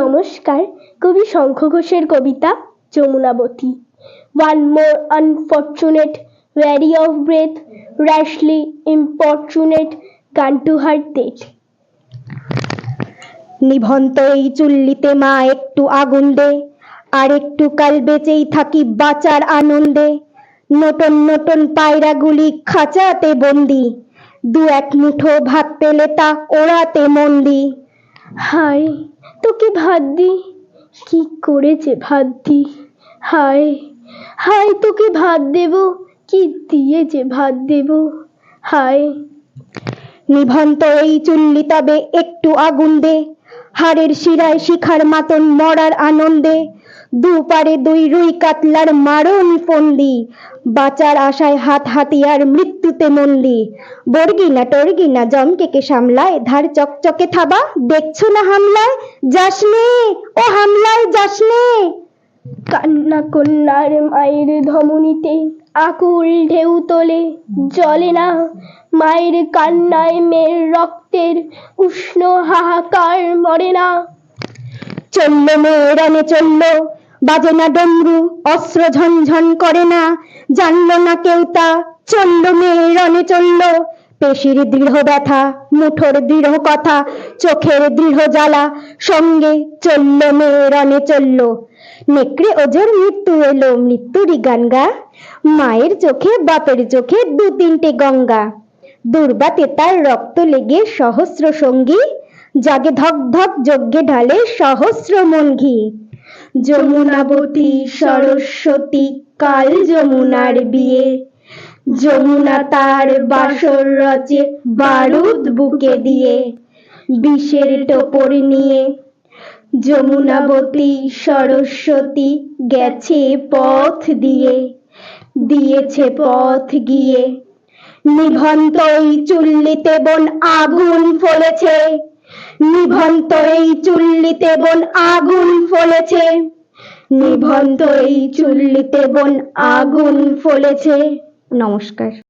নমস্কার, কবি শঙ্খ ঘোষের কবিতা, Jamunabati. One more unfortunate weary of breath rashly importunate gone to her date নিভন্ত এই চুল্লিতে মা একটু আগুন দে, আর একটু কাল বেঁচেই থাকি বাঁচার আনন্দে। নতুন নতুন পায়রাগুলি খাঁচাতে বন্দি, দু এক মুঠো ভাত পেলে তা ওড়াতে মন্দি। হায়, তোকে ভাত দি কি করেছে ভাত দি হায় হায়, তোকে ভাত দেব, কি দিয়েছে ভাত দেব? হায়। নিভন্ত এই চুল্লি তবে একটু আগুন দে হাড়ের শিরায় শিখার মাতন মরার আনন্দে, দুপারে দুই রুই কাতলার মারণ ফন্দি, বাঁচার আশায় হাত হাতিয়ার মৃত্যুতে মন্দি। বর্গি না টর্গি না জমকেকে সামলায়, ধার চকচকে থাবা, দেখছ না হামলায়? যাসনে, ও হামলায় যাসনে! কান্না কন্যার মায়ের ধমনীতে আকুল ঢেউ তোলে জলে না মায়ের কান্নায় মেয়ের রক্তের উষ্ণ হাহাকার মরে না। চলল মেয়েরানে চলল, বাজে না ডমরু, অস্ত্র ঝনঝন করে না, জানলো না কেউ তা, চলল মেয়েরানে চলল পেশির দৃঢ় ব্যথা, মুঠোর দৃঢ় কথা, চোখের দৃঢ় জ্বালা, সঙ্গে চলল মেয়েরানে চলল। নেকড়ে ওজোর মৃত্যু এলো মৃত্যুরই গান গা। মায়ের চোখে, বাপের চোখে দু তিনটে গঙ্গা। দুর্বাতে তার রক্ত লেগে সহস্র সঙ্গী, জাগে ধক ধক যজ্ঞে ঢালে সহস্র মন ঘি যমুনাবতী সরস্বতী, কাল যমুনার বিয়ে। যমুনা তার বাসর রচে বারুদ বুকে দিয়ে, বিষের টোপর নিয়ে। যমুনাবতী সরস্বতী গেছে পথ দিয়ে, দিয়েছে পথ গিয়ে। নিভন্ত এই চুল্লিতে বোন আগুন ফলেছে, নিভন্ত এই চুল্লিতে বোন আগুন ফলেছে। নিভন্ত এই চুল্লিতে বোন আগুন ফলেছে। নমস্কার